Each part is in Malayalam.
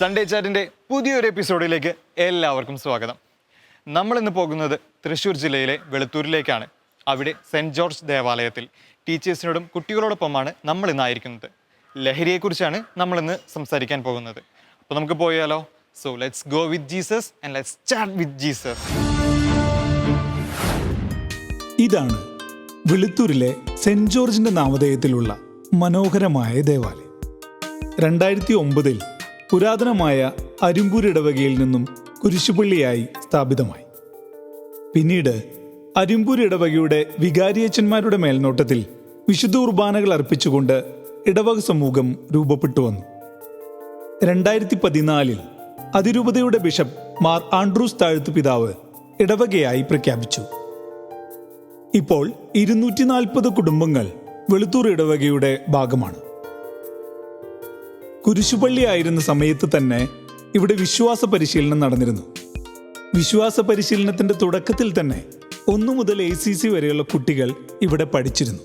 സൺഡേ ചാറ്റിന്റെ പുതിയൊരു എപ്പിസോഡിലേക്ക് എല്ലാവർക്കും സ്വാഗതം. നമ്മളിന്ന് പോകുന്നത് തൃശ്ശൂർ ജില്ലയിലെ വെളുത്തൂരിലേക്കാണ്. അവിടെ സെന്റ് ജോർജ് ദേവാലയത്തിൽ ടീച്ചേഴ്സിനോടും കുട്ടികളോടൊപ്പമാണ് നമ്മൾ ഇന്നായിരിക്കുന്നത് ലഹരിയെക്കുറിച്ചാണ് നമ്മളിന്ന് സംസാരിക്കാൻ പോകുന്നത്. അപ്പോൾ നമുക്ക് പോയാലോ? So let's go with Jesus and let's chat with Jesus ഇതാണ് വെളുത്തൂരിലെ സെന്റ് ജോർജിന്റെ നാമധേയത്തിലുള്ള മനോഹരമായ ദേവാലയം. രണ്ടായിരത്തി ഒമ്പതിൽ പുരാതനമായ അരുമ്പൂർ ഇടവകയിൽ നിന്നും കുരിശുപള്ളിയായി സ്ഥാപിതമായി. പിന്നീട് അരുമ്പൂർ ഇടവകയുടെ വികാരിയച്ചന്മാരുടെ മേൽനോട്ടത്തിൽ വിശുദ്ധ കുർബാനകൾ അർപ്പിച്ചുകൊണ്ട് ഇടവക സമൂഹം രൂപപ്പെട്ടു വന്നു. രണ്ടായിരത്തി പതിനാലിൽ അതിരൂപതയുടെ ബിഷപ്പ് മാർ ആൻഡ്രൂസ് താഴ്ത്തു പിതാവ് ഇടവകയായി പ്രഖ്യാപിച്ചു. ഇപ്പോൾ ഇരുന്നൂറ്റി നാൽപ്പത് കുടുംബങ്ങൾ വെളുത്തൂർ ഇടവകയുടെ ഭാഗമാണ്. കുരിശുപള്ളിയായിരുന്ന സമയത്ത് തന്നെ ഇവിടെ വിശ്വാസ പരിശീലനം നടന്നിരുന്നു. വിശ്വാസ പരിശീലനത്തിന്റെ തുടക്കത്തിൽ തന്നെ ഒന്നു മുതൽ എ സി സി വരെയുള്ള കുട്ടികൾ ഇവിടെ പഠിച്ചിരുന്നു.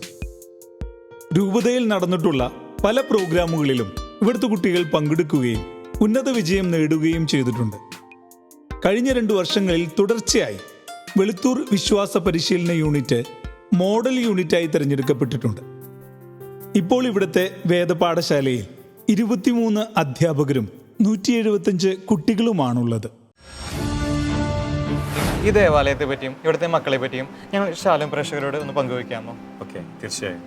രൂപതയിൽ നടന്നിട്ടുള്ള പല പ്രോഗ്രാമുകളിലും ഇവിടുത്തെ കുട്ടികൾ പങ്കെടുക്കുകയും ഉന്നത വിജയം നേടുകയും ചെയ്തിട്ടുണ്ട്. കഴിഞ്ഞ രണ്ടു വർഷങ്ങളിൽ തുടർച്ചയായി വെളുത്തൂർ വിശ്വാസ പരിശീലന യൂണിറ്റ് മോഡൽ യൂണിറ്റായി തിരഞ്ഞെടുക്കപ്പെട്ടിട്ടുണ്ട്. ഇപ്പോൾ ഇവിടുത്തെ വേദപാഠശാലയിൽ ഇരുപത്തിമൂന്ന് അധ്യാപകരും നൂറ്റി എഴുപത്തഞ്ച് കുട്ടികളുമാണുള്ളത്. ഈ ദേവാലയത്തെ പറ്റിയും ഇവിടുത്തെ മക്കളെ പറ്റിയും ഞങ്ങൾ ശാലം പ്രേക്ഷകരോട് ഒന്ന് പങ്കുവയ്ക്കാമോ? ഓക്കെ തീർച്ചയായും.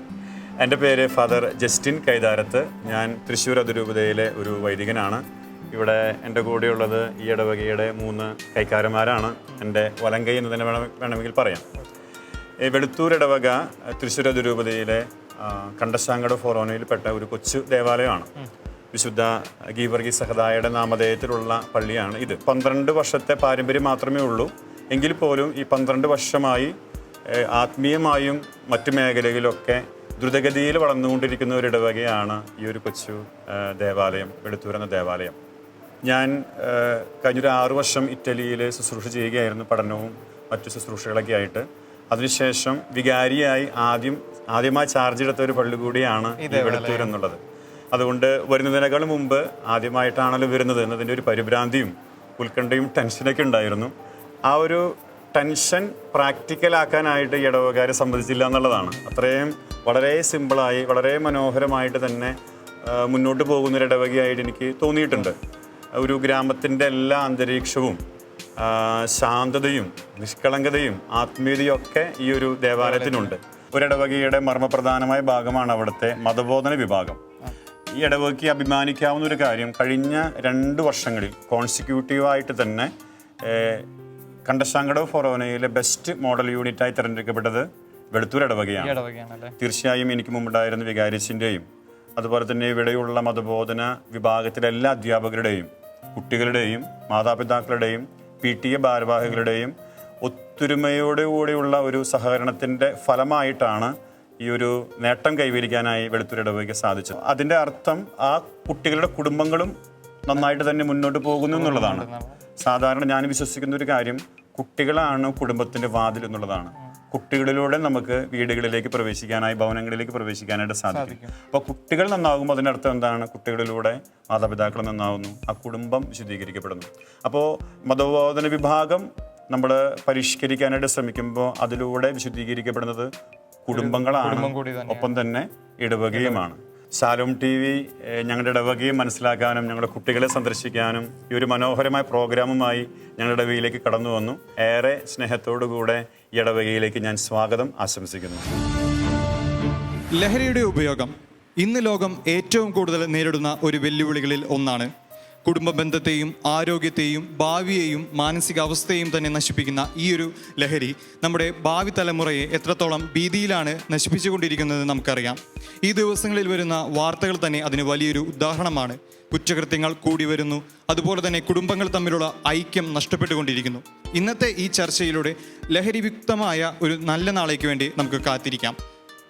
എന്റെ പേര് ഫാദർ ജസ്റ്റിൻ കൈതാരത്ത്. ഞാൻ തൃശ്ശൂർ അതിരൂപതയിലെ ഒരു വൈദികനാണ്. ഇവിടെ എന്റെ കൂടെയുള്ളത് ഈ ഇടവകയുടെ മൂന്ന് കൈക്കാരന്മാരാണ്. എന്റെ വലങ്കൈ എന്ന് തന്നെ വേണമെങ്കിൽ പറയാം. ഈ വെളുത്തൂർ ഇടവക തൃശ്ശൂർ അതിരൂപതയിലെ കണ്ടശാങ്കട ഫൊറോനയിൽപ്പെട്ട ഒരു കൊച്ചു ദേവാലയമാണ്. വിശുദ്ധ ഗീവർഗി സഹദായയുടെ നാമധേയത്തിലുള്ള പള്ളിയാണ് ഇത്. പന്ത്രണ്ട് വർഷത്തെ പാരമ്പര്യം മാത്രമേ ഉള്ളൂ. എങ്കിൽ പോലും ഈ പന്ത്രണ്ട് വർഷമായി ആത്മീയമായും മറ്റു മേഖലകളിലൊക്കെ ദ്രുതഗതിയിൽ വളർന്നുകൊണ്ടിരിക്കുന്ന ഒരു ഇടവകയാണ് ഈ ഒരു കൊച്ചു ദേവാലയം വെളുത്തൂർ എന്ന ദേവാലയം. ഞാൻ കഴിഞ്ഞൊരു ആറു വർഷം ഇറ്റലിയിൽ ശുശ്രൂഷ ചെയ്യുകയായിരുന്നു പഠനവും മറ്റു ശുശ്രൂഷകളൊക്കെ ആയിട്ട്. അതിനുശേഷം വികാരിയായി ആദ്യം ആദ്യമായി ചാർജ് എടുത്ത ഒരു പള്ളി കൂടിയാണ് വെളുത്തൂർ എന്നുള്ളത്. അതുകൊണ്ട് വരുന്നതിനേക്കാൾ മുമ്പ് ആദ്യമായിട്ടാണല്ലോ വരുന്നത് എന്നതിന്റെ ഒരു പരിഭ്രാന്തിയും ഉത്കണ്ഠയും ടെൻഷനൊക്കെ ഉണ്ടായിരുന്നു. ആ ഒരു ടെൻഷൻ പ്രാക്ടിക്കലാക്കാനായിട്ട് ഇടവകാരെ സമ്മതിച്ചില്ല എന്നുള്ളതാണ്. അത്രയും വളരെ സിമ്പിളായി വളരെ മനോഹരമായിട്ട് തന്നെ മുന്നോട്ട് പോകുന്നൊരു ഇടവകയായിട്ട് എനിക്ക് തോന്നിയിട്ടുണ്ട്. ഒരു ഗ്രാമത്തിന്റെ എല്ലാ അന്തരീക്ഷവും ശാന്തതയും നിഷ്കളങ്കതയും ആത്മീയതയും ഒക്കെ ഈ ഒരു ദേവാലയത്തിനുണ്ട്. ഒരിടവകയുടെ മർമ്മപ്രധാനമായ ഭാഗമാണ് അവിടുത്തെ മതബോധന വിഭാഗം. ഈ ഇടവകയ്ക്ക് അഭിമാനിക്കാവുന്ന ഒരു കാര്യം കഴിഞ്ഞ രണ്ട് വർഷങ്ങളിൽ കോൺസിക്യൂട്ടീവായിട്ട് തന്നെ കണ്ടശാങ്കടവ് ഫൊറോനയിലെ ബെസ്റ്റ് മോഡൽ യൂണിറ്റായി തിരഞ്ഞെടുക്കപ്പെട്ടത് വെളുത്തൂർ ഇടവകയാണ്. തീർച്ചയായും എനിക്ക് മുമ്പുണ്ടായിരുന്ന വികാരിച്ചിന്റെയും അതുപോലെ തന്നെ ഇവിടെയുള്ള മതബോധന വിഭാഗത്തിലെ എല്ലാ അധ്യാപകരുടെയും കുട്ടികളുടെയും മാതാപിതാക്കളുടെയും പി ടി എ ഭാരവാഹികളുടെയും ഒത്തൊരുമയോടുകൂടിയുള്ള ഒരു സഹകരണത്തിന്റെ ഫലമായിട്ടാണ് ഈ ഒരു നേട്ടം കൈവരിക്കാനായി വെളുത്തൂർ ഇടവകയ്ക്ക് സാധിച്ചത്. അതിന്റെ അർത്ഥം ആ കുട്ടികളുടെ കുടുംബങ്ങളും നന്നായിട്ട് തന്നെ മുന്നോട്ട് പോകുന്നു എന്നുള്ളതാണ്. സാധാരണ ഞാൻ വിശ്വസിക്കുന്ന ഒരു കാര്യം കുട്ടികളാണ് കുടുംബത്തിന്റെ വാതിൽ എന്നുള്ളതാണ്. കുട്ടികളിലൂടെ നമുക്ക് വീടുകളിലേക്ക് പ്രവേശിക്കാനായി ഭവനങ്ങളിലേക്ക് പ്രവേശിക്കാനായിട്ട് സാധിക്കും. അപ്പോൾ കുട്ടികൾ നന്നാകുമ്പോൾ അതിന്റെ അർത്ഥം എന്താണ്? കുട്ടികളിലൂടെ മാതാപിതാക്കൾ നന്നാവുന്നു ആ കുടുംബം വിശദീകരിക്കപ്പെടുന്നു അപ്പോൾ മതബോധന വിഭാഗം നമ്മൾ പരിഷ്കരിക്കാനായിട്ട് ശ്രമിക്കുമ്പോൾ അതിലൂടെ വിശദീകരിക്കപ്പെടുന്നത് കുടുംബങ്ങളാണ്. ഒപ്പം തന്നെ ഇടവകയുമാണ്. ശാലോം ടി വി ഞങ്ങളുടെ ഇടവകയും മനസ്സിലാക്കാനും ഞങ്ങളുടെ കുട്ടികളെ സന്ദർശിക്കാനും ഈ ഒരു മനോഹരമായ പ്രോഗ്രാമുമായി ഞങ്ങളുടെ ഇടവകയിലേക്ക് കടന്നു വന്നു. ഏറെ സ്നേഹത്തോടുകൂടെ ഈ ഇടവകയിലേക്ക് ഞാൻ സ്വാഗതം ആശംസിക്കുന്നു. ലഹരിയുടെ ഉപയോഗം ഇന്ന് ലോകം ഏറ്റവും കൂടുതൽ നേരിടുന്ന ഒരു വെല്ലുവിളികളിൽ ഒന്നാണ് കുടുംബ ബന്ധത്തെയും ആരോഗ്യത്തെയും ഭാവിയെയും മാനസികാവസ്ഥയെയും തന്നെ നശിപ്പിക്കുന്ന ഈ ഒരു ലഹരി നമ്മുടെ ഭാവി തലമുറയെ എത്രത്തോളം ഭീതിയിലാണ് നശിപ്പിച്ചുകൊണ്ടിരിക്കുന്നത് നമുക്കറിയാം. ഈ ദിവസങ്ങളിൽ വരുന്ന വാർത്തകൾ തന്നെ അതിന് വലിയൊരു ഉദാഹരണമാണ്. കുറ്റകൃത്യങ്ങൾ കൂടി വരുന്നു. അതുപോലെ തന്നെ കുടുംബങ്ങൾ തമ്മിലുള്ള ഐക്യം നഷ്ടപ്പെട്ടുകൊണ്ടിരിക്കുന്നു. ഇന്നത്തെ ഈ ചർച്ചയിലൂടെ വ്യക്തമായ ഒരു നല്ല നാളേക്ക് വേണ്ടി നമുക്ക് കാത്തിരിക്കാം.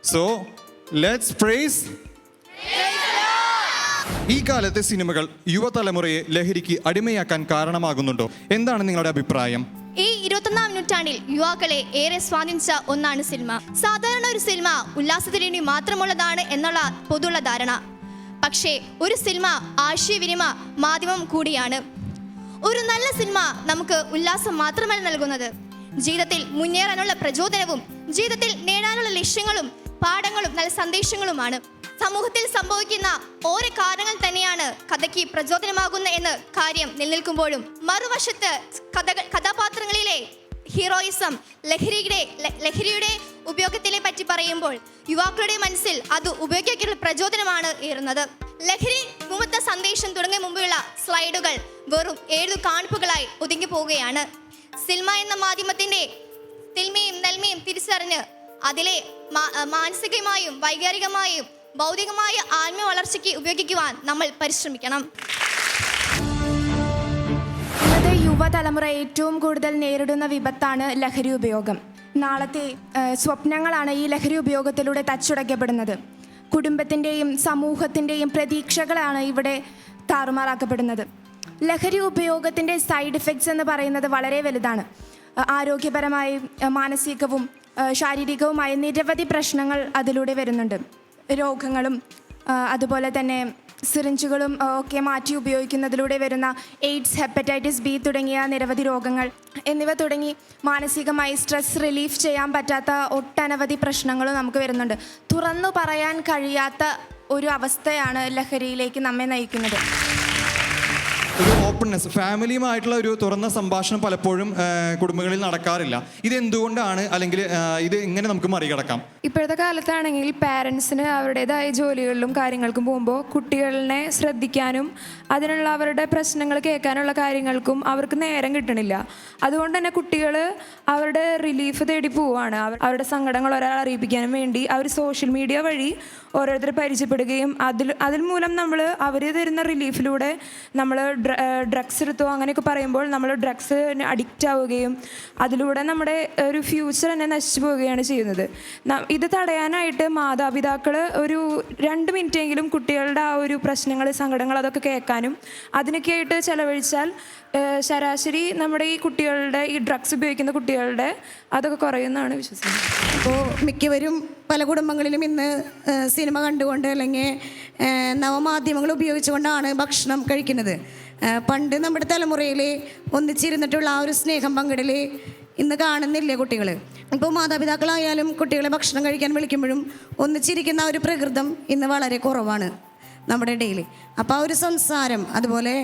സോ ലെറ്റ്സ് പ്രേസ് ഈ കാലത്തെ സിനിമകൾ യുവതലമുറയെ ലഹരിക്ക് അടിമയാക്കാൻ കാരണമാകുന്നുണ്ടോ? എന്താണ് നിങ്ങളുടെ അഭിപ്രായം? ഈ ഇരുപത്തൊന്നാം നൂറ്റാണ്ടിൽ യുവാക്കളെ ഏറെ സ്വാധീനിച്ച ഒന്നാണ് സിനിമ. സാധാരണ ഒരു സിനിമ ഉല്ലാസത്തിന് മാത്രമുള്ളതാണ് എന്നുള്ള പൊതുള്ള ധാരണ. പക്ഷേ ഒരു സിനിമ ആശയവിനിമ മാധ്യമം കൂടിയാണ്. ഒരു നല്ല സിനിമ നമുക്ക് ഉല്ലാസം മാത്രമല്ല നൽകുന്നത്. ജീവിതത്തിൽ മുന്നേറാനുള്ള പ്രചോദനവും ജീവിതത്തിൽ നേടാനുള്ള ലക്ഷ്യങ്ങളും പാഠങ്ങളും നല്ല സന്ദേശങ്ങളുമാണ്. സമൂഹത്തിൽ സംഭവിക്കുന്ന ഓരോ കാരണങ്ങൾ തന്നെയാണ് കഥയ്ക്ക് പ്രചോദനമാകുന്ന എന്ന് കാര്യം നിലനിൽക്കുമ്പോഴും മറുവശത്ത് കഥകൾ കഥാപാത്രങ്ങളിലെ ഹീറോയിസം ലഹരിയുടെ ലഹരിയുടെ ഉപയോഗത്തിലെ പറ്റി പറയുമ്പോൾ യുവാക്കളുടെ മനസ്സിൽ അത് ഉപയോഗിക്കാനുള്ള പ്രചോദനമാണ് ഏറുന്നത് ലഹരി മുമ്പത്തെ സന്ദേശം തുടങ്ങിയ മുമ്പുള്ള സ്ലൈഡുകൾ വെറും ഏഴു കാണിപ്പുകളായി ഒതുങ്ങി പോവുകയാണ്. സിനിമ എന്ന മാധ്യമത്തിന്റെ തിന്മയും നന്മയും തിരിച്ചറിഞ്ഞ് അതിലെ മാനസികമായും വൈകാരികമായും ഭൗതികമായ ആത്മീയ വളർച്ചയ്ക്ക് ഉപയോഗിക്കുവാൻ നമ്മൾ പരിശ്രമിക്കണം. ഇന്നത്തെ യുവതലമുറ ഏറ്റവും കൂടുതൽ നേരിടുന്ന വിപത്താണ് ലഹരി ഉപയോഗം. നാളത്തെ സ്വപ്നങ്ങളാണ് ഈ ലഹരി ഉപയോഗത്തിലൂടെ തച്ചുടയ്ക്കപ്പെടുന്നത്. കുടുംബത്തിന്റെയും സമൂഹത്തിന്റെയും പ്രതീക്ഷകളാണ് ഇവിടെ താറുമാറാക്കപ്പെടുന്നത്. ലഹരി ഉപയോഗത്തിന്റെ സൈഡ് ഇഫക്ട്സ് എന്ന് പറയുന്നത് വളരെ വലുതാണ്. ആരോഗ്യപരമായും മാനസികവും ശാരീരികവുമായ നിരവധി പ്രശ്നങ്ങൾ അതിലൂടെ വരുന്നുണ്ട്. രോഗങ്ങളും അതുപോലെ തന്നെ സിറിഞ്ചുകളും ഒക്കെ മാറ്റി ഉപയോഗിക്കുന്നതിലൂടെ വരുന്ന എയ്ഡ്സ് ഹെപ്പറ്റൈറ്റിസ് ബി തുടങ്ങിയ നിരവധി രോഗങ്ങൾ എന്നിവ തുടങ്ങി മാനസികമായി സ്ട്രെസ് റിലീഫ് ചെയ്യാൻ പറ്റാത്ത ഒട്ടനവധി പ്രശ്നങ്ങളും നമുക്ക് വരുന്നുണ്ട്. തുറന്നു പറയാൻ കഴിയാത്ത ഒരു അവസ്ഥയാണ് ലഹരിയിലേക്ക് നമ്മെ നയിക്കുന്നത്. ഓപ്പൺനെസ് ഫാമിലിയുമായിട്ടുള്ള ഒരു തുറന്ന സംഭാഷണം പലപ്പോഴും കുടുംബങ്ങളിൽ നടക്കാറില്ല. ഇത് എന്തുകൊണ്ടാണ് അല്ലെങ്കിൽ ഇത് എങ്ങനെ നമുക്ക് മറികടക്കാം? ഇപ്പോഴത്തെ കാലത്താണെങ്കിൽ പാരൻസിന് അവരുടേതായ ജോലികളിലും കാര്യങ്ങൾക്കും പോകുമ്പോൾ കുട്ടികളെ ശ്രദ്ധിക്കാനും അതിനുള്ള അവരുടെ പ്രശ്നങ്ങൾ കേൾക്കാനുള്ള കാര്യങ്ങൾക്കും അവർക്ക് നേരം കിട്ടണില്ല. അതുകൊണ്ട് തന്നെ കുട്ടികൾ അവരുടെ റിലീഫ് തേടി പോവുകയാണ് അവരുടെ സങ്കടങ്ങൾ ഒരാളെ അറിയിപ്പിക്കാനും വേണ്ടി അവർ സോഷ്യൽ മീഡിയ വഴി ഓരോരുത്തരെ പരിചയപ്പെടുകയും അതിൽ അതിൽ മൂലം നമ്മൾ അവർ തരുന്ന റിലീഫിലൂടെ നമ്മൾ ഡ്രഗ്സ് എടുത്തോ അങ്ങനെയൊക്കെ പറയുമ്പോൾ നമ്മൾ ഡ്രഗ്സ് അഡിക്റ്റ് ആവുകയും അതിലൂടെ നമ്മുടെ ഒരു ഫ്യൂച്ചർ തന്നെ നശിച്ചു പോവുകയാണ് ചെയ്യുന്നത്. ഇത് തടയാനായിട്ട് മാതാപിതാക്കൾ ഒരു രണ്ട് മിനിറ്റെങ്കിലും കുട്ടികളുടെ ആ ഒരു പ്രശ്നങ്ങൾ സങ്കടങ്ങൾ അതൊക്കെ കേൾക്കാനും അതിനൊക്കെ ആയിട്ട് ചെലവഴിച്ചാൽ ശരാശരി നമ്മുടെ ഈ കുട്ടികളുടെ ഈ ഡ്രഗ്സ് ഉപയോഗിക്കുന്ന കുട്ടികളുടെ അതൊക്കെ കുറയുമെന്നാണ് വിശ്വസിക്കുന്നത്. അപ്പോൾ മിക്കവരും പല കുടുംബങ്ങളിലും ഇന്ന് സിനിമ കണ്ടുകൊണ്ട് അല്ലെങ്കിൽ നവമാധ്യമങ്ങൾ ഉപയോഗിച്ചുകൊണ്ടാണ് ഭക്ഷണം കഴിക്കുന്നത്. പണ്ട് നമ്മുടെ തലമുറയിൽ ഒന്നിച്ചിരുന്നിട്ടുള്ള ആ ഒരു സ്നേഹം പങ്കിടൽ ഇന്ന് കാണുന്നില്ല കുട്ടികൾ? ഇപ്പോൾ മാതാപിതാക്കളായാലും കുട്ടികളെ ഭക്ഷണം കഴിക്കാൻ വിളിക്കുമ്പോഴും ഒന്നിച്ചിരിക്കുന്ന ആ ഒരു പ്രകൃതം ഇന്ന് വളരെ കുറവാണ് നമ്മുടെ ഇടയിൽ. അപ്പോൾ ആ ഒരു സംസാരം അതുപോലെ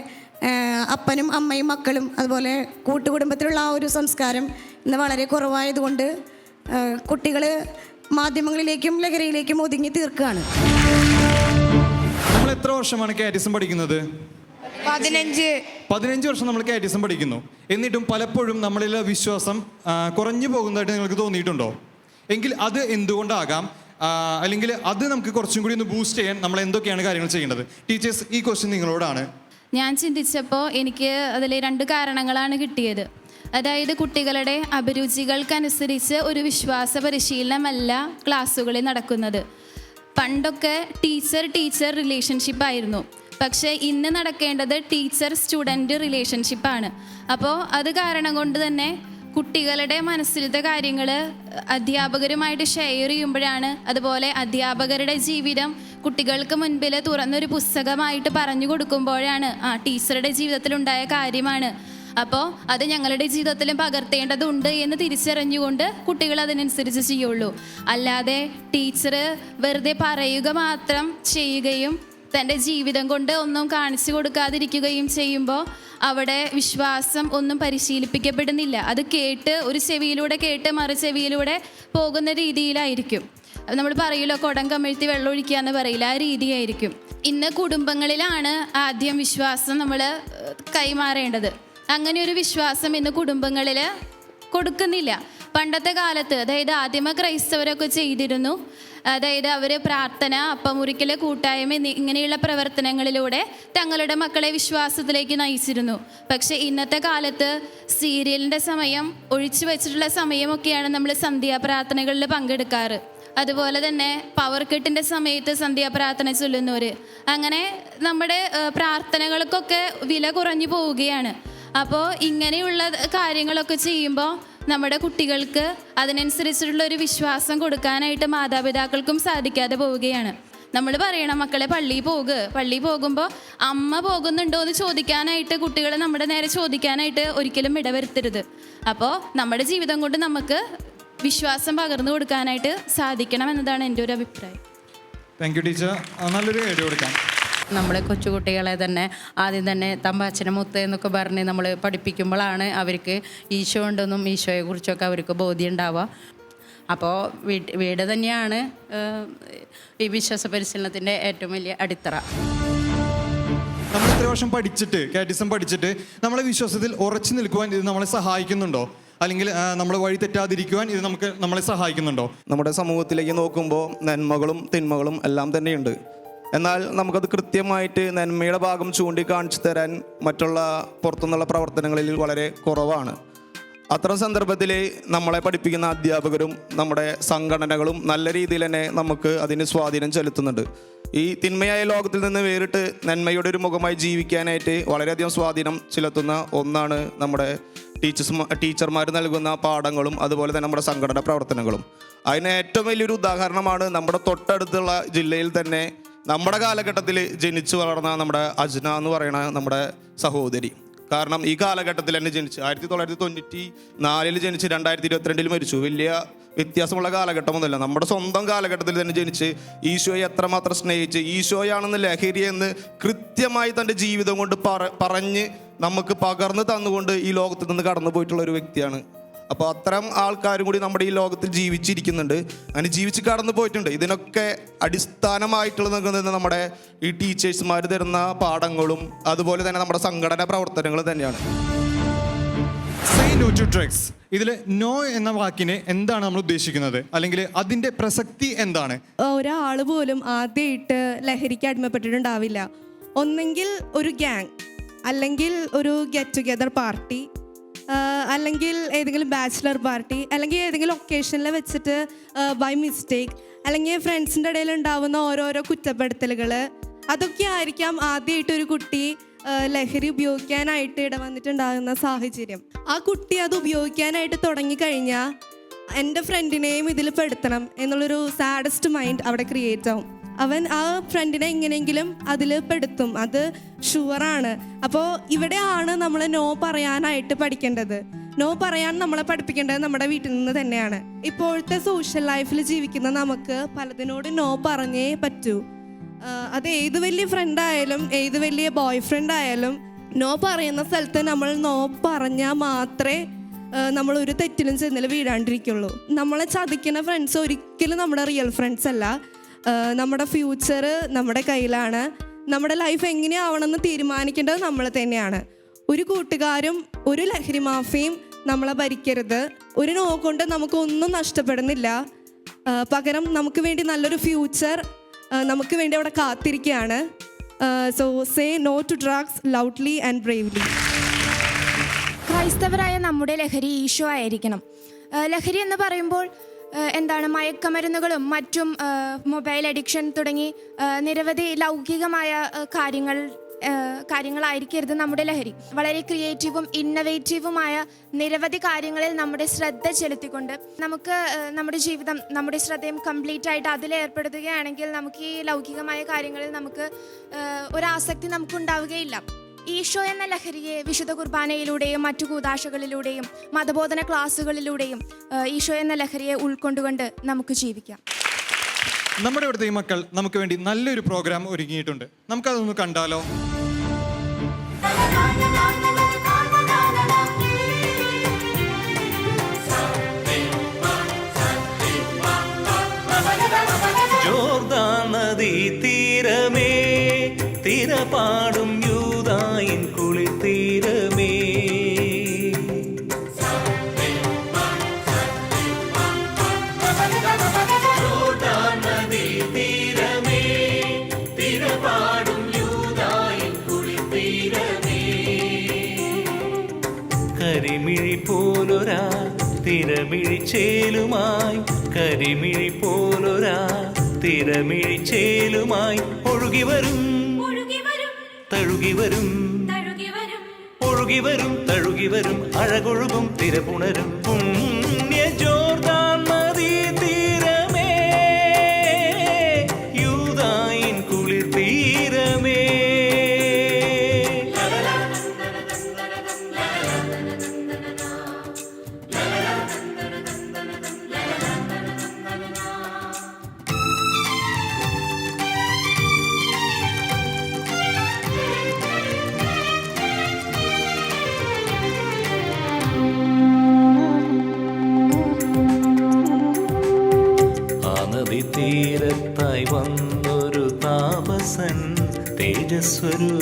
അപ്പനും അമ്മയും മക്കളും അതുപോലെ കൂട്ടുകുടുംബത്തിലുള്ള ആ ഒരു സംസ്കാരം ഇന്ന് വളരെ കുറവായതുകൊണ്ട് കുട്ടികൾ മാധ്യമങ്ങളിലേക്കും ലഹരിയിലേക്കും ഒതുങ്ങി തീർക്കുകയാണ്. നമ്മൾ എത്ര വർഷമാണ് കാറ്റിസം പഠിക്കുന്നത്? പതിനഞ്ച്. പതിനഞ്ച് വർഷം നമ്മൾ കാറ്റിസം പഠിക്കുന്നു. എന്നിട്ടും പലപ്പോഴും നമ്മളിലെ വിശ്വാസം കുറഞ്ഞു പോകുന്നതായിട്ട് നിങ്ങൾക്ക് തോന്നിയിട്ടുണ്ടോ? എങ്കിൽ അത് എന്തുകൊണ്ടാകാം? ആ, അല്ലെങ്കിൽ അത് നമുക്ക് കുറച്ചും കൂടി ഒന്ന് ബൂസ്റ്റ് ചെയ്യാൻ നമ്മൾ എന്തൊക്കെയാണ് കാര്യങ്ങൾ ചെയ്യേണ്ടത്? ടീച്ചേഴ്സ് ഈ ക്വസ്റ്റ്യൻ നിങ്ങളോടാണ്. ഞാൻ ചിന്തിച്ചപ്പോൾ എനിക്ക് അതിൽ രണ്ട് കാരണങ്ങളാണ് കിട്ടിയത്. അതായത് കുട്ടികളുടെ അഭിരുചികൾക്കനുസരിച്ച് ഒരു വിശ്വാസ പരിശീലനമല്ല ക്ലാസ്സുകളിൽ നടക്കുന്നത്. പണ്ടൊക്കെ ടീച്ചർ ടീച്ചർ റിലേഷൻഷിപ്പ് ആയിരുന്നു. പക്ഷേ ഇന്ന് നടക്കേണ്ടത് ടീച്ചർ സ്റ്റുഡന്റ് റിലേഷൻഷിപ്പാണ് അപ്പോൾ അത് കാരണം കൊണ്ട് തന്നെ കുട്ടികളുടെ മനസ്സിലത്തെ കാര്യങ്ങൾ അധ്യാപകരുമായിട്ട് ഷെയർ ചെയ്യുമ്പോഴാണ് അതുപോലെ അധ്യാപകരുടെ ജീവിതം കുട്ടികൾക്ക് മുൻപിൽ തുറന്നൊരു പുസ്തകമായിട്ട് പറഞ്ഞു കൊടുക്കുമ്പോഴാണ് ആ ടീച്ചറുടെ ജീവിതത്തിലുണ്ടായ കാര്യമാണ്. അപ്പോൾ അത് ഞങ്ങളുടെ ജീവിതത്തിലും പകർത്തേണ്ടതുണ്ട് എന്ന് തിരിച്ചറിഞ്ഞുകൊണ്ട് കുട്ടികൾ അതിനനുസരിച്ച് ചെയ്യുള്ളൂ. അല്ലാതെ ടീച്ചർ വെറുതെ പറയുക മാത്രം ചെയ്യുകയും തന്റെ ജീവിതം കൊണ്ട് ഒന്നും കാണിച്ചു കൊടുക്കാതിരിക്കുകയും ചെയ്യുമ്പോൾ അവിടെ വിശ്വാസം ഒന്നും പരിശീലിപ്പിക്കപ്പെടുന്നില്ല. അത് കേട്ട് ഒരു ചെവിയിലൂടെ കേട്ട് മറു ചെവിയിലൂടെ പോകുന്ന രീതിയിലായിരിക്കും. നമ്മൾ പറയില്ല കുടം കമിഴ്ത്തി വെള്ളം ഒഴിക്കുക എന്ന് പറയില്ല ആ രീതിയായിരിക്കും. ഇന്ന് കുടുംബങ്ങളിലാണ് ആദ്യം വിശ്വാസം നമ്മൾ കൈമാറേണ്ടത്. അങ്ങനെ ഒരു വിശ്വാസം ഇന്ന് കുടുംബങ്ങളിൽ കൊടുക്കുന്നില്ല. പണ്ടത്തെ കാലത്ത് അതായത് ആദിമ ക്രൈസ്തവരൊക്കെ ചെയ്തിരുന്നു. അതായത് അവർ പ്രാർത്ഥന അപ്പമുറിക്കൽ കൂട്ടായ്മ എന്നി- ഇങ്ങനെയുള്ള പ്രവർത്തനങ്ങളിലൂടെ തങ്ങളുടെ മക്കളെ വിശ്വാസത്തിലേക്ക് നയിച്ചിരുന്നു. പക്ഷേ ഇന്നത്തെ കാലത്ത് സീരിയലിന്റെ സമയം ഒഴിച്ചു വെച്ചിട്ടുള്ള സമയമൊക്കെയാണ് നമ്മൾ സന്ധ്യാപ്രാർത്ഥനകളിൽ പങ്കെടുക്കാറ്. അതുപോലെ തന്നെ പവർ കെട്ടിന്റെ സമയത്ത് സന്ധ്യാപ്രാർത്ഥന ചൊല്ലുന്നവർ അങ്ങനെ നമ്മുടെ പ്രാർത്ഥനകൾക്കൊക്കെ വില കുറഞ്ഞു പോവുകയാണ്. അപ്പോൾ ഇങ്ങനെയുള്ള കാര്യങ്ങളൊക്കെ ചെയ്യുമ്പോൾ നമ്മുടെ കുട്ടികൾക്ക് അതിനനുസരിച്ചിട്ടുള്ള ഒരു വിശ്വാസം കൊടുക്കാനായിട്ട് മാതാപിതാക്കൾക്കും സാധിക്കാതെ പോവുകയാണ്. നമ്മൾ പറയണം മക്കളെ പള്ളിയിൽ പോകുക പള്ളിയിൽ പോകുമ്പോൾ അമ്മ പോകുന്നുണ്ടോ എന്ന് ചോദിക്കാനായിട്ട് കുട്ടികളെ നമ്മുടെ നേരെ ചോദിക്കാനായിട്ട് ഒരിക്കലും ഇടവരുത്തരുത്. അപ്പോൾ നമ്മുടെ ജീവിതം കൊണ്ട് നമുക്ക് വിശ്വാസം പകർന്നു കൊടുക്കാനായിട്ട് സാധിക്കണം എന്നതാണ് എന്റെ ഒരു അഭിപ്രായം. താങ്ക് യു ടീച്ചർ നല്ലൊരു ഐഡിയ കൊടുക്കാം. നമ്മളെ കൊച്ചുകുട്ടികളെ തന്നെ ആദ്യം തന്നെ തമ്പാച്ചന മുത്ത് എന്നൊക്കെ പറഞ്ഞ് നമ്മൾ പഠിപ്പിക്കുമ്പോഴാണ് അവർക്ക് ഈശോ ഉണ്ടെന്നും ഈശോയെക്കുറിച്ചൊക്കെ അവർക്ക് ബോധ്യം ഉണ്ടാവുക അപ്പോൾ വീട് വീട് തന്നെയാണ് ഈ വിശ്വാസ പരിശീലനത്തിന്റെ ഏറ്റവും വലിയ അടിത്തറ. നമ്മൾ ഇത്ര വർഷം പഠിച്ചിട്ട് കാറ്റിസം പഠിച്ചിട്ട് നമ്മളെ വിശ്വാസത്തിൽ ഉറച്ചു നിൽക്കുവാൻ ഇത് നമ്മളെ സഹായിക്കുന്നുണ്ടോ? അല്ലെങ്കിൽ നമ്മളെ നമ്മൾ വഴി തെറ്റാതിരിക്കുവാൻ ഇത് നമുക്ക് നമ്മളെ സഹായിക്കുന്നുണ്ടോ? നമ്മുടെ സമൂഹത്തിലേക്ക് നോക്കുമ്പോൾ നന്മകളും തിന്മകളും എല്ലാം തന്നെയുണ്ട്. എന്നാൽ നമുക്കത് കൃത്യമായിട്ട് നന്മയുടെ ഭാഗം ചൂണ്ടിക്കാണിച്ചു തരാൻ മറ്റുള്ള പുറത്തുനിന്നുള്ള പ്രവർത്തനങ്ങളിൽ വളരെ കുറവാണ്. അത്തരം സന്ദർഭത്തിൽ നമ്മളെ പഠിപ്പിക്കുന്ന അധ്യാപകരും നമ്മുടെ സംഘടനകളും നല്ല രീതിയിൽ തന്നെ നമുക്ക് അതിന് സ്വാധീനം ചെലുത്തുന്നുണ്ട്. ഈ തിന്മയായ ലോകത്തിൽ നിന്ന് വേറിട്ട് നന്മയുടെ ഒരു മുഖമായി ജീവിക്കാനായിട്ട് വളരെയധികം സ്വാധീനം ചെലുത്തുന്ന ഒന്നാണ് നമ്മുടെ ടീച്ചേഴ്സ് ടീച്ചർമാർ നൽകുന്ന പാഠങ്ങളും അതുപോലെ തന്നെ നമ്മുടെ സംഘടന പ്രവർത്തനങ്ങളും. അതിന് ഏറ്റവും വലിയൊരു ഉദാഹരണമാണ് നമ്മുടെ തൊട്ടടുത്തുള്ള ജില്ലയിൽ തന്നെ നമ്മുടെ കാലഘട്ടത്തിൽ ജനിച്ചു വളർന്ന നമ്മുടെ അജ്ന എന്ന് പറയുന്ന നമ്മുടെ സഹോദരി. കാരണം ഈ കാലഘട്ടത്തിൽ തന്നെ ജനിച്ചു ആയിരത്തി തൊള്ളായിരത്തി തൊണ്ണൂറ്റി നാലിൽ ജനിച്ച് രണ്ടായിരത്തി ഇരുപത്തിരണ്ടിൽ മരിച്ചു. വലിയ വ്യത്യാസമുള്ള കാലഘട്ടമൊന്നുമല്ല നമ്മുടെ സ്വന്തം കാലഘട്ടത്തിൽ തന്നെ ജനിച്ച് ഈശോയെ എത്രമാത്രം സ്നേഹിച്ച് ഈശോയാണെന്ന് ലഹരി എന്ന് കൃത്യമായി തന്റെ ജീവിതം കൊണ്ട് പറ പറഞ്ഞ് നമുക്ക് പകർന്നു തന്നുകൊണ്ട് ഈ ലോകത്ത് നിന്ന് കടന്നു പോയിട്ടുള്ള ഒരു വ്യക്തിയാണ് അപ്പോൾ അത്തരം ആൾക്കാരും കൂടി നമ്മുടെ ഈ ലോകത്തിൽ ജീവിച്ചിരിക്കുന്നുണ്ട്. അങ്ങനെ ജീവിച്ച് കടന്നു പോയിട്ടുണ്ട്. ഇതിനൊക്കെ അടിസ്ഥാനമായിട്ടുള്ള നിൽക്കുന്നത് നമ്മുടെ ഈ ടീച്ചേഴ്സുമാർ തരുന്ന പാഠങ്ങളും അതുപോലെ തന്നെ നമ്മുടെ സംഘടന പ്രവർത്തനങ്ങളും തന്നെയാണ്. ടു ഡ്രഗ്സ് ഇതിൽ നോ എന്ന വാക്കിനെ എന്താണ് നമ്മൾ ഉദ്ദേശിക്കുന്നത്? അല്ലെങ്കിൽ അതിന്റെ പ്രസക്തി എന്താണ്? ഒരാൾ പോലും ആദ്യമായിട്ട് ലഹരിക്ക് അടിമപ്പെട്ടിട്ടുണ്ടാവില്ല. ഒന്നെങ്കിൽ ഒരു ഗ്യാങ് അല്ലെങ്കിൽ ഒരു ഗെറ്റ് ടുഗെദർ പാർട്ടി അല്ലെങ്കിൽ ഏതെങ്കിലും ബാച്ചിലർ പാർട്ടി അല്ലെങ്കിൽ ഏതെങ്കിലും ഒക്കേഷനിൽ വെച്ചിട്ട് ബൈ മിസ്റ്റേക്ക് അല്ലെങ്കിൽ ഫ്രണ്ട്സിന്റെ ഇടയിൽ ഉണ്ടാവുന്ന ഓരോരോ കുറ്റപ്പെടുത്തലുകൾ അതൊക്കെ ആയിരിക്കാം ആദ്യമായിട്ട് ഒരു കുട്ടി ലഹരി ഉപയോഗിക്കാനായിട്ട് ഇടവന്നിട്ടുണ്ടാകുന്ന സാഹചര്യം. ആ കുട്ടി അത് ഉപയോഗിക്കാനായിട്ട് തുടങ്ങിക്കഴിഞ്ഞാൽ എന്റെ ഫ്രണ്ടിനെയും ഇതിൽ പെടുത്തണം എന്നുള്ളൊരു സാഡസ്റ്റ് മൈൻഡ് അവിടെ ക്രിയേറ്റ് ആവും. അവൻ ആ ഫ്രണ്ടിനെ എങ്ങനെയെങ്കിലും അതിൽ പെടുത്തും. അത് ഷുവറാണ് അപ്പോൾ ഇവിടെയാണ് നമ്മൾ നോ പറയാനായിട്ട് പഠിക്കേണ്ടത്. നോ പറയാൻ നമ്മളെ പഠിപ്പിക്കേണ്ടത് നമ്മുടെ വീട്ടിൽ നിന്ന് തന്നെയാണ്. ഇപ്പോഴത്തെ സോഷ്യൽ ലൈഫിൽ ജീവിക്കുന്ന നമുക്ക് പലതിനോട് നോ പറഞ്ഞേ പറ്റൂ. അത് ഏത് വലിയ ഫ്രണ്ടായാലും ഏത് വലിയ ബോയ് ഫ്രണ്ട് ആയാലും നോ പറയുന്ന സ്ഥലത്ത് നമ്മൾ നോ പറഞ്ഞാൽ മാത്രമേ നമ്മൾ ഒരു തെറ്റിലും ചെന്നിൽ വീഴാണ്ടിരിക്കുള്ളൂ. നമ്മളെ ചതിക്കുന്ന ഫ്രണ്ട്സ് ഒരിക്കലും നമ്മുടെ റിയൽ ഫ്രണ്ട്സ് അല്ല. നമ്മുടെ ഫ്യൂച്ചർ നമ്മുടെ കയ്യിലാണ്. നമ്മുടെ ലൈഫ് എങ്ങനെയാവണമെന്ന് തീരുമാനിക്കേണ്ടത് നമ്മൾ തന്നെയാണ്. ഒരു കൂട്ടുകാരും ഒരു ലഹരി മാഫിയും നമ്മളെ ഭരിക്കരുത്. ഒരു നോ കൊണ്ട് നമുക്കൊന്നും നഷ്ടപ്പെടുന്നില്ല. പകരം നമുക്ക് വേണ്ടി നല്ലൊരു ഫ്യൂച്ചർ നമുക്ക് വേണ്ടി അവിടെ കാത്തിരിക്കുകയാണ്. So say no to drugs loudly and bravely ക്രൈസ്തവരായ നമ്മുടെ ലഹരി ഈശോ ആയിരിക്കണം. ലഹരി എന്ന് പറയുമ്പോൾ എന്താണ് മയക്കമരുന്നുകളും മറ്റും മൊബൈൽ അഡിക്ഷൻ തുടങ്ങി നിരവധി ലൗകികമായ കാര്യങ്ങൾ കാര്യങ്ങളായിരിക്കരുത് നമ്മുടെ ലഹരി. വളരെ ക്രിയേറ്റീവും ഇന്നവേറ്റീവുമായ നിരവധി കാര്യങ്ങളിൽ നമ്മുടെ ശ്രദ്ധ ചെലുത്തിക്കൊണ്ട് നമുക്ക് നമ്മുടെ ജീവിതം നമ്മുടെ ശ്രദ്ധയും കംപ്ലീറ്റ് ആയിട്ട് അതിൽ ഏർപ്പെടുത്തുകയാണെങ്കിൽ നമുക്ക് ഈ ലൗകികമായ കാര്യങ്ങളിൽ നമുക്ക് ഒരു ഒരാസക്തി നമുക്ക് ഉണ്ടാവുകയില്ല ഈശോ എന്ന ലഹരിയെ വിശുദ്ധ കുർബാനയിലൂടെയും മറ്റു കൂതാശകളിലൂടെയും മതബോധന ക്ലാസ്സുകളിലൂടെയും ഈശോ എന്ന ലഹരിയെ ഉൾക്കൊണ്ടുകൊണ്ട് നമുക്ക് ജീവിക്കാം. നമ്മുടെ ഇവിടുത്തെ ഈ മക്കൾ നമുക്ക് വേണ്ടി നല്ലൊരു പ്രോഗ്രാം ഒരുങ്ങിയിട്ടുണ്ട്. നമുക്കതൊന്ന് കണ്ടാലോ? കരിമിഴി പോലൊരാ തിരമിഴി ചേലുമായി. കരിമിഴി പോലൊരാ തിരമിഴി ചേലുമായി. ഒഴുകി വരും. തഴുകി വരും. ഒഴുകി വരും തഴുകി വരും. അഴകൊഴുകും തിരപുണരും. വന്നൊരു താപസൻ തേജസ്വരൂപിയായി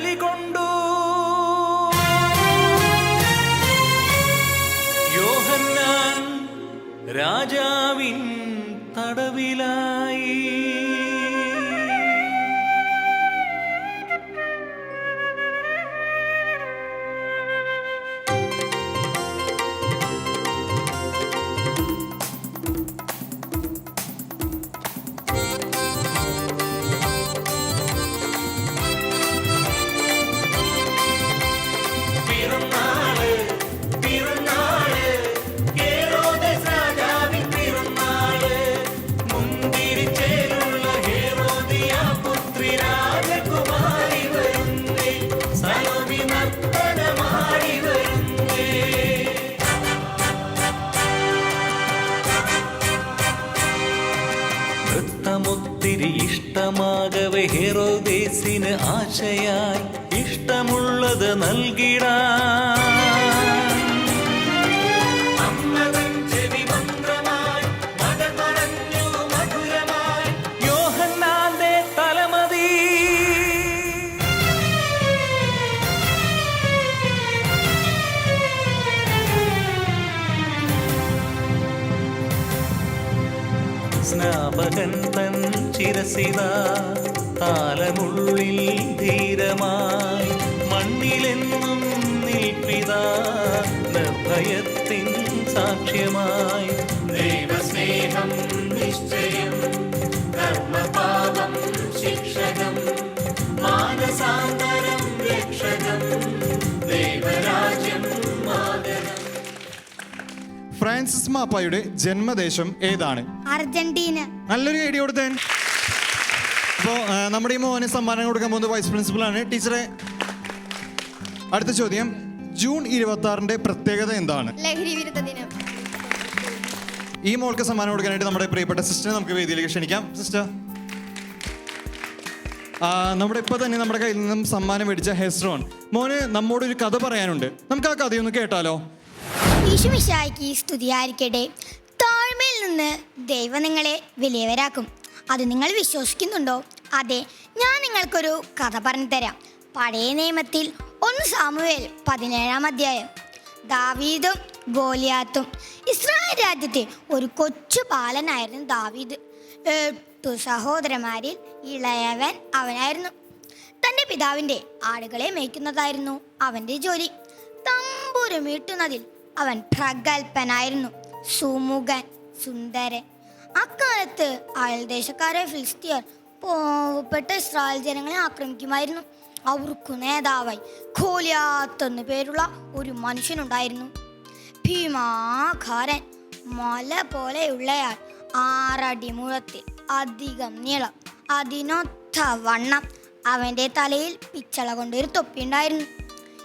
Angélico ചിരസിത താലമുള്ളിൽ ധീരമായി മണ്ണിലെന്നും നിൽപ്പിത നിർഭയത്തിൻ സാക്ഷ്യമായി. ദൈവസ്നേഹം നിശ്ചയം കർമ്മപാപം ശിക്ഷകം മാനസാന്തരം രക്ഷകം ദൈവരാജ്യം ഫ്രാൻസിസ് മാപ്പായുടെ ജന്മദേശം ഏതാണ്? അർജന്റീന. നല്ലൊരു ഐഡിയ കൊടുത്തേ. അപ്പോൾ നമ്മുടെ ഈ മോനെ സമ്മാനം കൊടുക്കാൻ പോകുന്ന വൈസ് പ്രിൻസിപ്പളാണ് ടീച്ചറെ അടുത്ത ചോദ്യം. ജൂൺ ഇരുപത്തി ആറിന്റെ പ്രത്യേകത എന്താണ്? ലഹരി വിരുദ്ധ ദിനം. ഈ മോൾക്ക് സമ്മാനം കൊടുക്കാനായിട്ട് നമ്മുടെ പ്രിയപ്പെട്ട സിസ്റ്ററെ നമുക്ക് വേദിയിലേക്ക് ക്ഷണിക്കാം. സിസ്റ്റർ നമ്മുടെ ഇപ്പൊ തന്നെ നമ്മുടെ കയ്യിൽ നിന്നും സമ്മാനം മേടിച്ച ഹെസ്റോൺ മോന് നമ്മോട് ഒരു കഥ പറയാനുണ്ട്. നമുക്ക് ആ കഥയൊന്ന് കേട്ടാലോ? ഈശുമിശായിക്ക് സ്തുതിയായിരിക്കട്ടെ താഴ്മയിൽ നിന്ന് ദൈവം നിങ്ങളെ വലിയവരാക്കും. അത് നിങ്ങൾ വിശ്വസിക്കുന്നുണ്ടോ? അതെ ഞാൻ നിങ്ങൾക്കൊരു കഥ പറഞ്ഞു തരാം പഴയ നിയമത്തിൽ ഒന്ന് സാമുവേൽ പതിനേഴാം അധ്യായം. ദാവീദും ഗോലിയാത്തും ഇസ്രായേൽ രാജ്യത്തെ ഒരു കൊച്ചു ബാലനായിരുന്നു ദാവീദ്. എട്ടു സഹോദരന്മാരിൽ ഇളയവൻ അവനായിരുന്നു. തന്റെ പിതാവിന്റെ ആടുകളെ മേയ്ക്കുന്നതായിരുന്നു അവന്റെ ജോലി. തമ്പുരുമീട്ടുന്നതിൽ അവൻ പ്രഗത്ഭനായിരുന്നു. സുമുഖൻ സുന്ദരൻ അക്കാലത്ത് അയൽദേശക്കാരെ ഫിലിസ്തീയർ പാവപ്പെട്ട ഇസ്രായേൽ ജനങ്ങളെ ആക്രമിക്കുമായിരുന്നു. അവർക്കു നേതാവായി ഖോലിയാത്ത് എന്നു പേരുള്ള ഒരു മനുഷ്യനുണ്ടായിരുന്നു. ഭീമാകാരൻ മല പോലെയുള്ളയാൾ ആറടി മുഴത്തിൽ അധികം നീളം അതിനൊത്ത വണ്ണം അവന്റെ തലയിൽ പിച്ചള കൊണ്ടൊരു തൊപ്പി ഉണ്ടായിരുന്നു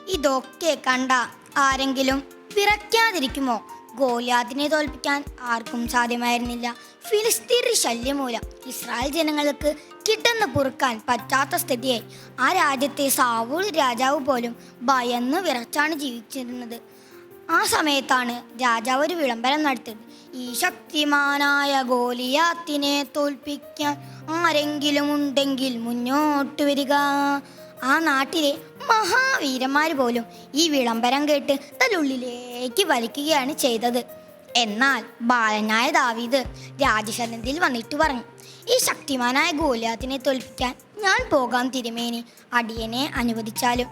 ഇതൊക്കെ കണ്ട ആരെങ്കിലും വിറയ്ക്കാതിരിക്കുമോ? ഗോലിയാത്തിനെ തോൽപ്പിക്കാൻ ആർക്കും സാധ്യമായിരുന്നില്ല. ഫിലിസ്തീന്റെ ശല്യം മൂലം ഇസ്രായേൽ ജനങ്ങൾക്ക് കിട്ടുന്ന പൊറുക്കാൻ പറ്റാത്ത സ്ഥിതിയായി. ആ രാജ്യത്തെ സാവൂൾ രാജാവ് പോലും ഭയന്ന് വിറച്ചാണ് ജീവിച്ചിരുന്നത്. ആ സമയത്താണ് രാജാവ് ഒരു വിളംബരം നടത്തിയത്. ഈ ശക്തിമാനായ ഗോലിയാത്തിനെ തോൽപ്പിക്കാൻ ആരെങ്കിലും ഉണ്ടെങ്കിൽ മുന്നോട്ട് വരിക. ആ നാട്ടിലെ മഹാവീരന്മാർ പോലും ഈ വിളംബരം കേട്ട് തലുള്ളിലേക്ക് വലിക്കുകയാണ് ചെയ്തത്. എന്നാൽ ബാലനായ ദാവീദ് രാജശനന്തിൽ വന്നിട്ട് പറഞ്ഞു ഈ ശക്തിമാനായ ഗോലിയാത്തിനെ തോൽപ്പിക്കാൻ ഞാൻ പോകാൻ തിരുമേനി അടിയനെ അനുവദിച്ചാലും.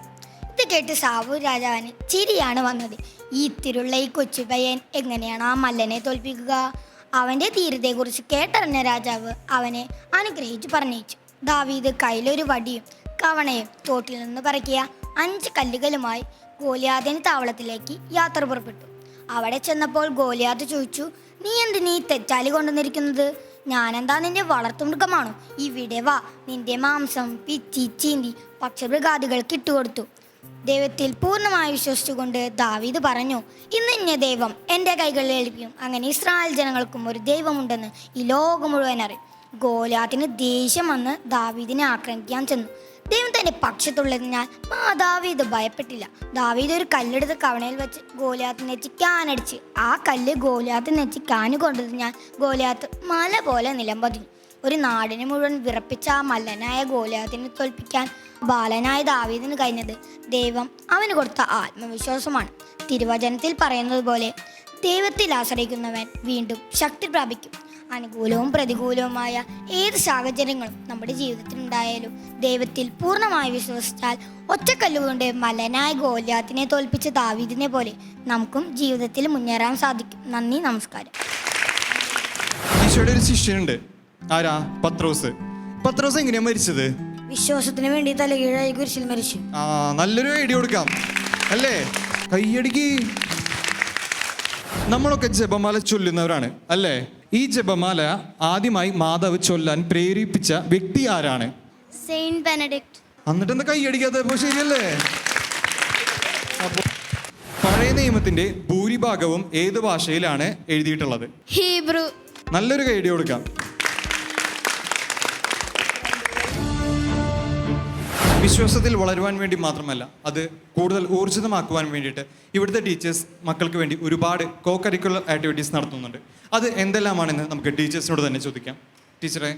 ഇത് കേട്ട് സാവൂർ രാജാവിന് ചിരിയാണ് വന്നത്. ഈ തിരുള്ള ഈ കൊച്ചുപയ്യൻ എങ്ങനെയാണ് ആ മല്ലനെ തോൽപ്പിക്കുക? അവന്റെ ധീരതയെക്കുറിച്ച് കേട്ടറിഞ്ഞ രാജാവ് അവനെ അനുഗ്രഹിച്ചു പറഞ്ഞയച്ചു. ദാവീദ് കയ്യിലൊരു വടിയും കവണയും തോട്ടിൽ നിന്ന് പറക്കിയ അഞ്ച് കല്ലുകളുമായി ഗോലിയാദിന് താവളത്തിലേക്ക് യാത്ര പുറപ്പെട്ടു. അവിടെ ചെന്നപ്പോൾ ഗോലിയാദ് ചോദിച്ചു നീ എന്തിനീ തെറ്റാലി കൊണ്ടുവന്നിരിക്കുന്നത്? ഞാനെന്താ നിന്റെ വളർത്തുമൃഗമാണോ? ഇവിടെ വാ നിന്റെ മാംസം പിച്ചി ചീന്തി പക്ഷമൃഗാദികൾക്ക് ഇട്ടുകൊടുത്തു ദൈവത്തിൽ പൂർണമായി വിശ്വസിച്ചുകൊണ്ട് ദാവീദ് പറഞ്ഞു ഇന്ന് ഇന്ന ദൈവം എന്റെ കൈകളിൽ ഏൽപ്പിക്കും. അങ്ങനെ ഇസ്രായേൽ ജനങ്ങൾക്കും ഒരു ദൈവമുണ്ടെന്ന് ഈ ലോകം മുഴുവൻ അറിയും. ഗോലാത്തിന് ദേഷ്യം വന്ന് ദാവീദിനെ ആക്രമിക്കാൻ ചെന്നു. ദൈവം തന്നെ പക്ഷത്തുള്ളതിനാൽ ഇത് ഭയപ്പെട്ടില്ല. ദാവീദ് ഒരു കല്ലെടുത്ത് കവണയിൽ വെച്ച് ഗോലിയാത്ത് നെച്ചി കാനടിച്ച് ആ കല്ല് ഗോലിയാത്ത് നെച്ചി കാന് കൊണ്ടതിനാൽ ഗോലിയാത്ത് മല പോലെ നിലംപതിഞ്ഞു. ഒരു നാടിനെ മുഴുവൻ വിറപ്പിച്ച ആ മല്ലനായ ഗോലിയാത്തിനെ തോൽപ്പിക്കാൻ ബാലനായ ദാവീദിന് കഴിഞ്ഞത് ദൈവം. അവന് കൊടുത്ത ആത്മവിശ്വാസമാണ്. തിരുവചനത്തിൽ പറയുന്നത് പോലെ ദൈവത്തിൽ ആശ്രയിക്കുന്നവൻ വീണ്ടും ശക്തി പ്രാപിക്കും. അനുകൂലവും പ്രതികൂലവുമായ ഏത് സാഹചര്യങ്ങളും നമ്മുടെ ജീവിതത്തിൽ ഉണ്ടായാലും ദൈവത്തിൽ പൂർണമായി വിശ്വസിച്ചാൽ ഒറ്റക്കല്ലുകൊണ്ട് മലനായ ഗോല്യാത്തിനെ തോൽപ്പിച്ച ദാവീദിനെ പോലെ നമുക്കും ജീവിതത്തിൽ മുന്നേറാൻ സാധിക്കും. നന്ദി നമസ്കാരം. ഈശോയുടെ ഒരു ശിഷ്യനുണ്ട്. ആരാ? പത്രോസ്. പത്രോസ് എങ്ങനെയാ മരിച്ചത്? വിശ്വാസത്തിന് വേണ്ടി തലകീഴായി കുരിശിൽ മരിച്ചു. ആ നല്ലൊരു ഐഡിയ കൊടുക്കാം. അല്ലേ? കയ്യടിക്ക്. നമ്മളൊക്കെ ജപമല ചൊല്ലുന്നവരാണ്. അല്ലേ? ഈ ജപമാല ആദ്യമായി മാധവ് ചൊല്ലാൻ പ്രേരിപ്പിച്ച വ്യക്തി ആരാണ്? സെയിന്റ് ബെനഡിക്ട് എന്നിട്ട് എന്താ കൈയടിക്കാത്ത അപ്പൊ ശരിയല്ലേ? പഴയ നിയമത്തിന്റെ ഭൂരിഭാഗവും ഏത് ഭാഷയിലാണ് എഴുതിയിട്ടുള്ളത്? ഹീബ്രു. നല്ലൊരു കൈയടി കൊടുക്കാം. വിശ്വാസത്തിൽ വളരുവാൻ വേണ്ടി മാത്രമല്ല അത് കൂടുതൽ ഊർജിതമാക്കുവാൻ വേണ്ടിയിട്ട് ഇവിടുത്തെ ടീച്ചേഴ്സ് മക്കൾക്ക് വേണ്ടി ഒരുപാട് കോ കരിക്കുലർ ആക്ടിവിറ്റീസ് നടത്തുന്നുണ്ട്. അത് എന്തെല്ലാമാണെന്ന് നമുക്ക് ടീച്ചേഴ്സിനോട് തന്നെ ചോദിക്കാം. ടീച്ചറെ.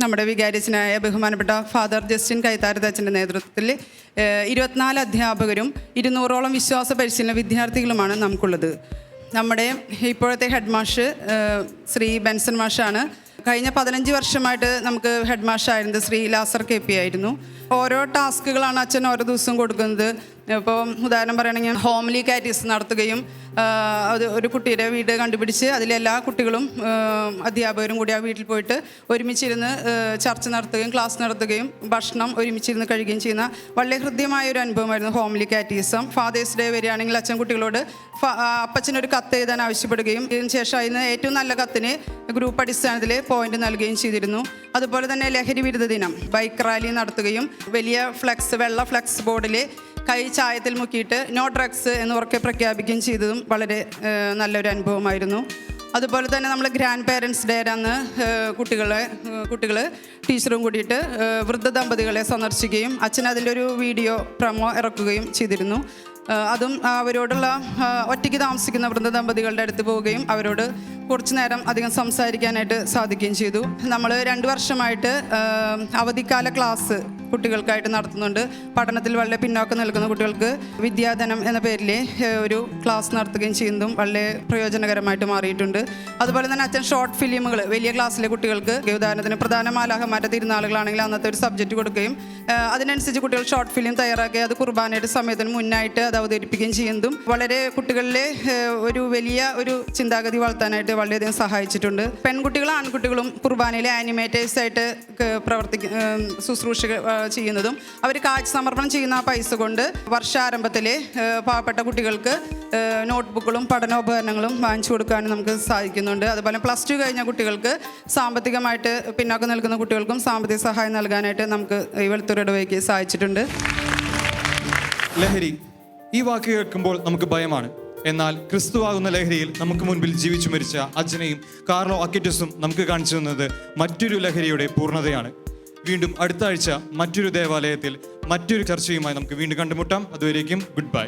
നമ്മുടെ വികാരിച്ചനായ ബഹുമാനപ്പെട്ട ഫാദർ ജസ്റ്റിൻ കൈത്താരതച്ചന്റെ നേതൃത്വത്തിൽ ഇരുപത്തിനാല് അധ്യാപകരും ഇരുന്നൂറോളം വിശ്വാസ പരിശീലന വിദ്യാർത്ഥികളുമാണ് നമുക്കുള്ളത്. നമ്മുടെ ഇപ്പോഴത്തെ ഹെഡ് മാഷ് ശ്രീ ബെൻസൺ മാഷാണ് കഴിഞ്ഞ പതിനഞ്ച് വർഷമായിട്ട് നമുക്ക് ഹെഡ് മാഷായിരുന്നത് ശ്രീ ലാസർ കെ പി ആയിരുന്നു. ഓരോ ടാസ്കുകളാണ് അച്ഛൻ ഓരോ ദിവസവും കൊടുക്കുന്നത്. ഇപ്പോൾ ഉദാഹരണം പറയുകയാണെങ്കിൽ ഹോംലി കാറ്റീസ് നടത്തുകയും അത് ഒരു കുട്ടിയുടെ വീട് കണ്ടുപിടിച്ച് അതിലെല്ലാ കുട്ടികളും അധ്യാപകരും കൂടി ആ വീട്ടിൽ പോയിട്ട് ഒരുമിച്ചിരുന്ന് ചർച്ച നടത്തുകയും ക്ലാസ് നടത്തുകയും ഭക്ഷണം ഒരുമിച്ചിരുന്ന് കഴിക്കുകയും ചെയ്യുന്ന വളരെ ഹൃദ്യമായ ഒരു അനുഭവമായിരുന്നു ഹോംലി കാറ്റീസം ഫാദേഴ്സ് ഡേ വരികയാണെങ്കിൽ അച്ഛൻ കുട്ടികളോട് അപ്പച്ചനൊരു കത്ത് എഴുതാൻ ആവശ്യപ്പെടുകയും ശേഷം അതിന് ഏറ്റവും നല്ല കത്തിന് ഗ്രൂപ്പ് അടിസ്ഥാനത്തിൽ പോയിന്റ് നൽകുകയും ചെയ്തിരുന്നു. അതുപോലെ തന്നെ ലഹരി വിരുദ്ധ ദിനം ബൈക്ക് റാലി നടത്തുകയും വലിയ ഫ്ലെക്സ് വെള്ള ഫ്ലെക്സ് ബോർഡിൽ കൈ ചായത്തിൽ മുക്കിയിട്ട് നോ ഡ്രഗ്സ് എന്ന് ഉറക്കെ പ്രഖ്യാപിക്കുകയും ചെയ്തതും വളരെ നല്ലൊരു അനുഭവമായിരുന്നു. അതുപോലെ തന്നെ നമ്മൾ ഗ്രാൻഡ് പേരൻസ് ഡേ അന്ന് കുട്ടികളെ കുട്ടികൾ ടീച്ചറും കൂടിയിട്ട് വൃദ്ധ ദമ്പതികളെ സന്ദർശിക്കുകയും അച്ഛൻ അതിന്റെ ഒരു വീഡിയോ പ്രമോ ഇറക്കുകയും ചെയ്തിരുന്നു. അതും അവരോടുള്ള ഒറ്റയ്ക്ക് താമസിക്കുന്ന വൃദ്ധ ദമ്പതികളുടെ അടുത്ത് പോവുകയും അവരോട് കുറച്ച് നേരം അധികം സംസാരിക്കാനായിട്ട് സാധിക്കുകയും ചെയ്തു. നമ്മൾ രണ്ട് വർഷമായിട്ട് അവധിക്കാല ക്ലാസ് കുട്ടികൾക്കായിട്ട് നടത്തുന്നുണ്ട്. പഠനത്തിൽ വളരെ പിന്നോക്കം നിൽക്കുന്ന കുട്ടികൾക്ക് വിദ്യാധനം എന്ന പേരിൽ ഒരു ക്ലാസ് നടത്തുകയും ചെയ്യുന്നതും വളരെ പ്രയോജനകരമായിട്ട് മാറിയിട്ടുണ്ട്. അതുപോലെ തന്നെ അച്ഛൻ ഷോർട്ട് ഫിലിമുകൾ വലിയ ക്ലാസ്സിലെ കുട്ടികൾക്ക് ഉദാഹരണത്തിന് പ്രധാന മാലാഹമാരുടെ തിരുനാളുകളാണെങ്കിൽ അന്നത്തെ ഒരു സബ്ജക്റ്റ് കൊടുക്കുകയും അതിനനുസരിച്ച് കുട്ടികൾ ഷോർട്ട് ഫിലിം തയ്യാറാക്കി അത് കുർബാനയുടെ സമയത്തിന് മുന്നായിട്ട് അത് അവതരിപ്പിക്കുകയും ചെയ്യുന്നതും വളരെ കുട്ടികളിലെ ഒരു വലിയ ഒരു ചിന്താഗതി വളർത്താനായിട്ട് വളരെയധികം സഹായിച്ചിട്ടുണ്ട്. പെൺകുട്ടികളും ആൺകുട്ടികളും കുർബാനയിലെ ആനിമേറ്റേഴ്സ് ആയിട്ട് പ്രവർത്തി ശുശ്രൂഷ ചെയ്യുന്നതും അവർ കാഴ്ച സമർപ്പണം ചെയ്യുന്ന ആ പൈസ കൊണ്ട് വർഷാരംഭത്തിലെ പാവപ്പെട്ട കുട്ടികൾക്ക് നോട്ട്ബുക്കുകളും പഠനോപകരണങ്ങളും വാങ്ങിച്ചു കൊടുക്കാനും നമുക്ക് സാധിക്കുന്നുണ്ട്. അതുപോലെ പ്ലസ് ടു കഴിഞ്ഞ കുട്ടികൾക്ക് സാമ്പത്തികമായിട്ട് പിന്നോക്കം നിൽക്കുന്ന കുട്ടികൾക്കും സാമ്പത്തിക സഹായം നൽകാനായിട്ട് നമുക്ക് ഈ വെളുത്തൂർ ഇടവയ്ക്ക് സാധിച്ചിട്ടുണ്ട്. ലഹരി ഈ വാക്ക് കേൾക്കുമ്പോൾ നമുക്ക് ഭയമാണ്. എന്നാൽ ക്രിസ്തുവാകുന്ന ലഹരിയിൽ നമുക്ക് മുൻപിൽ ജീവിച്ചു മരിച്ച അജ്ജനെയും കാർലോ അക്കിറ്റസും നമുക്ക് കാണിച്ചു തന്നത് മറ്റൊരു ലഹരിയുടെ പൂർണതയാണ്. വീണ്ടും അടുത്ത ആഴ്ച മറ്റൊരു ദേവാലയത്തിൽ മറ്റൊരു ചർച്ചയുമായി നമുക്ക് വീണ്ടും കണ്ടുമുട്ടാം. അതുവരേക്കും ഗുഡ് ബൈ.